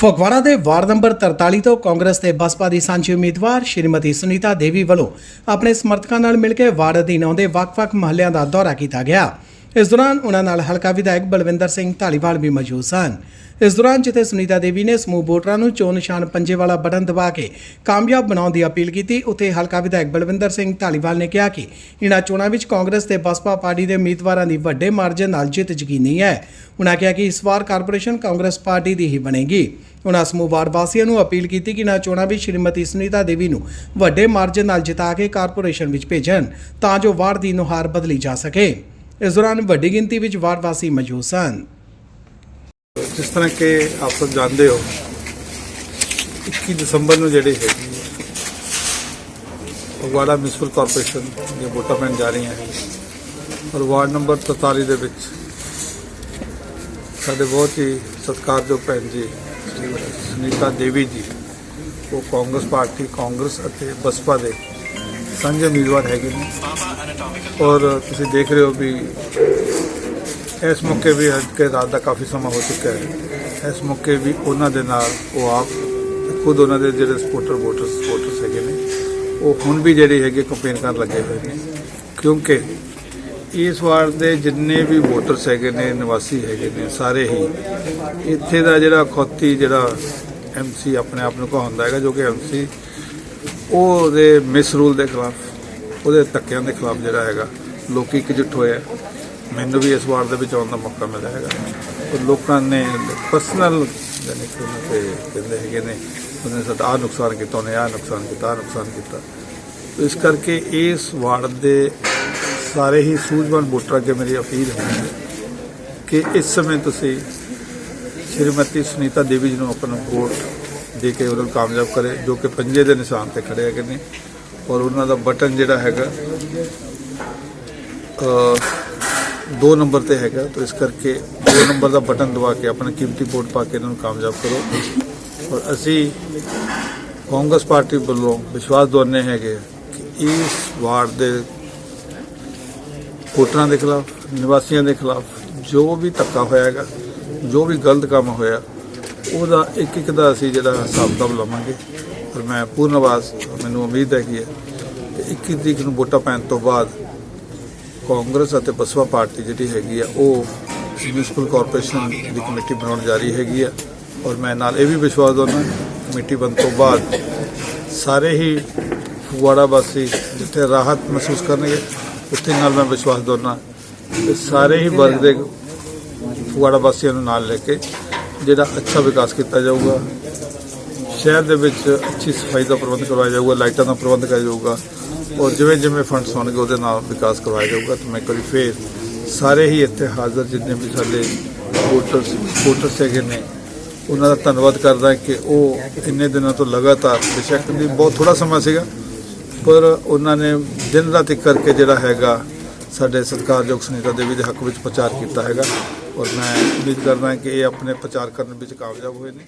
ਫਗਵਾੜਾ ਦੇ ward number 43 ਤੋਂ ਕਾਂਗਰਸ ਤੇ ਬਸਪਾ ਦੀ ਸਾਂਝੀ ਉਮੀਦਵਾਰ ਸ਼੍ਰੀਮਤੀ ਸੁਨੀਤਾ ਦੇਵੀ ਵੱਲੋਂ ਆਪਣੇ ਸਮਰਥਕਾਂ ਨਾਲ ਮਿਲ ਕੇ ਵਾਰਡ ਅਧੀਨ ਆਉਂਦੇ ਵੱਖ-ਵੱਖ ਮਹੱਲਿਆਂ ਦਾ ਦੌਰਾ ਕੀਤਾ ਗਿਆ। ਇਸ ਦੌਰਾਨ ਉਹਨਾਂ ਨਾਲ ਹਲਕਾ ਵਿਧਾਇਕ ਬਲਵਿੰਦਰ ਸਿੰਘ ਢਾਲੀਵਾਲ ਵੀ ਮੌਜੂਦ ਸਨ। ਇਸ ਦੌਰਾਨ ਜਿੱਥੇ ਸੁਨੀਤਾ ਦੇਵੀ ਨੇ ਸਮੂਹ ਵੋਟਰਾਂ ਨੂੰ ਚੋਣ ਨਿਸ਼ਾਨ ਪੰਜੇ ਵਾਲਾ ਬਟਨ ਦਬਾ ਕੇ ਕਾਮਯਾਬ ਬਣਾਉਣ ਦੀ ਅਪੀਲ ਕੀਤੀ, ਉੱਥੇ ਹਲਕਾ ਵਿਧਾਇਕ ਬਲਵਿੰਦਰ ਸਿੰਘ ਢਾਲੀਵਾਲ ਨੇ ਕਿਹਾ ਕਿ ਇਨ੍ਹਾਂ ਚੋਣਾਂ ਵਿੱਚ ਕਾਂਗਰਸ ਤੇ ਬਸਪਾ ਪਾਰਟੀ ਦੇ ਉਮੀਦਵਾਰਾਂ ਦੀ ਵੱਡੇ ਮਾਰਜਨ ਨਾਲ ਜਿੱਤ ਯਕੀਨੀ ਹੈ। ਉਨ੍ਹਾਂ ਕਿਹਾ ਕਿ ਇਸ ਵਾਰ ਕਾਰਪੋਰੇਸ਼ਨ ਕਾਂਗਰਸ ਪਾਰਟੀ ਦੀ ਹੀ ਬਣੇਗੀ। ਉਨ੍ਹਾਂ ਸਮੂਹ ਵਾਰਡ ਵਾਸੀਆਂ ਨੂੰ ਅਪੀਲ ਕੀਤੀ ਕਿ ਨਾ ਚੋਣਾਂ ਵਿੱਚ ਸ਼੍ਰੀਮਤੀ ਸੁਨੀਤਾ ਦੇਵੀ ਨੂੰ ਵੱਡੇ ਮਾਰਜਨ ਨਾਲ ਜਿਤਾ ਕੇ ਕਾਰਪੋਰੇਸ਼ਨ ਵਿੱਚ ਭੇਜਣ ਤਾਂ ਜੋ ਵਾਰਡ ਦੀ ਨੁਹਾਰ ਬਦਲੀ ਜਾ ਸਕੇ। ਇਸ ਦੌਰਾਨ ਵੱਡੀ ਗਿਣਤੀ ਵਿੱਚ ਵਾਰਡ ਵਾਸੀ ਮੌਜੂਦ ਸਨ। ਜਿਸ ਤਰ੍ਹਾਂ ਕਿ ਆਪ ਸਭ ਜਾਣਦੇ ਹੋ 21 ਦਸੰਬਰ ਨੂੰ ਜਿਹੜੀ ਹੈਗੀ ਹੈ, ਫਗਵਾੜਾ ਮਿਊਨਿਸਪਲ ਕਾਰਪੋਰੇਸ਼ਨ ਦੀਆਂ ਵੋਟਾਂ ਪੈਣ ਜਾ ਰਹੀਆਂ ਹੈ ਔਰ ਵਾਰਡ ਨੰਬਰ 43 ਦੇ ਵਿੱਚ ਸਾਡੇ ਬਹੁਤ ਹੀ ਸਤਿਕਾਰਯੋਗ ਭੈਣ ਜੀ ਸੁਨੀਤਾ ਦੇਵੀ ਜੀ, ਉਹ ਕਾਂਗਰਸ ਪਾਰਟੀ, ਕਾਂਗਰਸ ਅਤੇ ਬਸਪਾ ਦੇ ਸਾਂਝੇ ਉਮੀਦਵਾਰ ਹੈਗੇ ਨੇ। ਔਰ ਤੁਸੀਂ ਦੇਖ ਰਹੇ ਹੋ ਵੀ ਇਸ ਮੌਕੇ ਵੀ ਅੱਜ ਕੇ ਰਾਤ ਦਾ ਕਾਫੀ ਸਮਾਂ ਹੋ ਚੁੱਕਾ ਹੈ। ਇਸ ਮੌਕੇ ਵੀ ਉਹਨਾਂ ਦੇ ਨਾਲ ਉਹ ਆਪ ਖੁਦ ਉਹਨਾਂ ਦੇ ਜਿਹੜੇ ਸਪੋਰਟਰ ਵੋਟਰ ਸਪੋਰਟਰਸ ਹੈਗੇ ਨੇ, ਉਹ ਹੁਣ ਵੀ ਜਿਹੜੇ ਹੈਗੇ ਕੰਪੇਨ ਕਰਨ ਲੱਗੇ ਹੋਏ ਨੇ। ਕਿਉਂਕਿ ਇਸ ਵਾਰਡ ਦੇ ਜਿੰਨੇ ਵੀ ਵੋਟਰਸ ਹੈਗੇ ਨੇ, ਨਿਵਾਸੀ ਹੈਗੇ ਨੇ, ਸਾਰੇ ਹੀ ਇੱਥੇ ਦਾ ਜਿਹੜਾ ਖੌਤੀ, ਜਿਹੜਾ ਐਮਸੀ ਆਪਣੇ ਆਪ ਨੂੰ ਕਹਾਉਂਦਾ ਹੈਗਾ, ਜੋ ਕਿ ਐਮਸੀ ਉਹਦੇ ਮਿਸ ਰੂਲ ਦੇ ਖਿਲਾਫ, ਉਹਦੇ ਧੱਕਿਆਂ ਦੇ ਖਿਲਾਫ ਜਿਹੜਾ ਹੈਗਾ, ਲੋਕੀ ਇਕਜੁੱਟ ਹੋਏ ਆ। ਮੈਨੂੰ ਵੀ ਇਸ ਵਾਰ ਦੇ ਵਿੱਚ ਆਉਣ ਦਾ ਮੌਕਾ ਮਿਲਿਆ ਹੈਗਾ। ਉਹ ਲੋਕਾਂ ਨੇ ਪਰਸਨਲ ਜਾਨੀ ਕਿ ਕਹਿੰਦੇ ਹੈਗੇ ਨੇ, ਉਹਨੇ ਸਾਡਾ ਆਹ ਨੁਕਸਾਨ ਕੀਤਾ, ਉਹਨੇ ਆਹ ਨੁਕਸਾਨ ਕੀਤਾ, ਆਹ ਨੁਕਸਾਨ ਕੀਤਾ। ਇਸ ਕਰਕੇ ਇਸ ਵਾਰਡ ਦੇ ਸਾਰੇ ਹੀ ਸੂਝਵਾਨ ਵੋਟਰਾਂ ਅੱਗੇ ਮੇਰੀ ਅਪੀਲ ਹੈ ਕਿ ਇਸ ਸਮੇਂ ਤੁਸੀਂ ਸ਼੍ਰੀਮਤੀ ਸੁਨੀਤਾ ਦੇਵੀ ਜੀ ਨੂੰ ਆਪਣਾ ਵੋਟ ਦੇ ਕੇ ਉਹਨਾਂ ਨੂੰ ਕਾਮਯਾਬ ਕਰੇ, ਜੋ ਕਿ ਪੰਜੇ ਦੇ ਨਿਸ਼ਾਨ ਤੇ ਖੜੇ ਹੈਗੇ ਨੇ ਔਰ ਉਹਨਾਂ ਦਾ ਬਟਨ ਜਿਹੜਾ ਹੈਗਾ ਦੋ ਨੰਬਰ ਤੇ ਹੈਗਾ, ਤਾਂ ਇਸ ਕਰਕੇ ਦੋ ਨੰਬਰ ਦਾ ਬਟਨ ਦਬਾ ਕੇ ਆਪਣਾ ਕੀਮਤੀ ਵੋਟ ਪਾ ਕੇ ਇਹਨਾਂ ਨੂੰ ਕਾਮਯਾਬ ਕਰੋ। ਔਰ ਅਸੀਂ ਕਾਂਗਰਸ ਪਾਰਟੀ ਵੱਲੋਂ ਵਿਸ਼ਵਾਸ ਦਵਾਉਂਦੇ ਹੈਗੇ ਕਿ ਇਸ ਵਾਰਡ ਦੇ ਵੋਟਰਾਂ ਦੇ ਖਿਲਾਫ, ਨਿਵਾਸੀਆਂ ਦੇ ਖਿਲਾਫ ਜੋ ਵੀ ਧੱਕਾ ਹੋਇਆ ਹੈਗਾ ਜੋ ਵੀ ਗਲਤ ਕੰਮ ਹੋਇਆ, ਉਹਦਾ ਇੱਕ ਇੱਕ ਦਾ ਅਸੀਂ ਜਿਹੜਾ ਹਿਸਾਬ ਕਿਤਾਬ ਲਵਾਂਗੇ। ਪਰ ਮੈਂ ਪੂਰਨ ਆਵਾਜ਼, ਮੈਨੂੰ ਉਮੀਦ ਹੈ ਕਿ ਤੇ 21 ਤਰੀਕ ਨੂੰ ਵੋਟਾਂ ਪੈਣ ਤੋਂ ਬਾਅਦ ਕਾਂਗਰਸ ਅਤੇ ਬਸਪਾ ਪਾਰਟੀ ਜਿਹੜੀ ਹੈਗੀ ਆ, ਉਹ ਮਿਊਨਿਸਪਲ ਕਾਰਪੋਰੇਸ਼ਨ ਦੀ ਕਮੇਟੀ ਬਣਾਉਣ ਜਾ ਰਹੀ ਹੈਗੀ ਆ। ਔਰ ਮੈਂ ਨਾਲ ਇਹ ਵੀ ਵਿਸ਼ਵਾਸ ਦਵਾਉਣਾ ਕਮੇਟੀ ਬਣਨ ਤੋਂ ਬਾਅਦ ਸਾਰੇ ਹੀ ਫਗਵਾੜਾ ਵਾਸੀ ਜਿੱਥੇ ਰਾਹਤ ਮਹਿਸੂਸ ਕਰਨਗੇ ਉੱਥੇ ਨਾਲ ਮੈਂ ਵਿਸ਼ਵਾਸ ਦਵਾਉਣਾ ਕਿ ਸਾਰੇ ਹੀ ਵਰਗ ਦੇ ਫਗਵਾੜਾ ਵਾਸੀਆਂ ਨੂੰ ਨਾਲ ਲੈ ਕੇ ਜਿਹੜਾ ਅੱਛਾ ਵਿਕਾਸ ਕੀਤਾ ਜਾਊਗਾ, ਸ਼ਹਿਰ ਦੇ ਵਿੱਚ ਅੱਛੀ ਸਫ਼ਾਈ ਦਾ ਪ੍ਰਬੰਧ ਕਰਵਾਇਆ ਜਾਊਗਾ, ਲਾਈਟਾਂ ਦਾ ਪ੍ਰਬੰਧ ਕਰਿਆ ਜਾਊਗਾ, ਔਰ ਜਿਵੇਂ ਜਿਵੇਂ ਫੰਡਸ ਹੋਣਗੇ ਉਹਦੇ ਨਾਲ ਵਿਕਾਸ ਕਰਵਾਇਆ ਜਾਊਗਾ। ਤਾਂ ਮੈਂ ਇੱਕ ਵਾਰੀ ਫੇਰ ਸਾਰੇ ਹੀ ਇੱਥੇ ਹਾਜ਼ਰ ਜਿੰਨੇ ਵੀ ਸਾਡੇ ਵੋਟਰਸ ਵੋਟਰਸ ਹੈਗੇ ਨੇ, ਉਹਨਾਂ ਦਾ ਧੰਨਵਾਦ ਕਰਦਾ ਕਿ ਉਹ ਇੰਨੇ ਦਿਨਾਂ ਤੋਂ ਲਗਾਤਾਰ, ਬੇਸ਼ੱਕ ਦੀ ਬਹੁਤ ਥੋੜਾ ਸਮਾਂ ਸੀਗਾ ਪਰ ਉਹਨਾਂ ਨੇ ਦਿਨ ਰਾਤ ਇੱਕ ਕਰਕੇ ਜਿਹੜਾ ਹੈਗਾ ਸਾਡੇ ਸਤਿਕਾਰਯੋਗ ਸੁਨੀਤਾ ਦੇਵੀ ਦੇ ਹੱਕ ਵਿੱਚ ਪ੍ਰਚਾਰ ਕੀਤਾ ਹੈਗਾ। ਔਰ ਮੈਂ ਉਮੀਦ ਕਰਦਾ ਕਿ ਇਹ ਆਪਣੇ ਪ੍ਰਚਾਰ ਕਰਨ ਵਿੱਚ ਕਾਮਯਾਬ ਹੋਏ ਨੇ।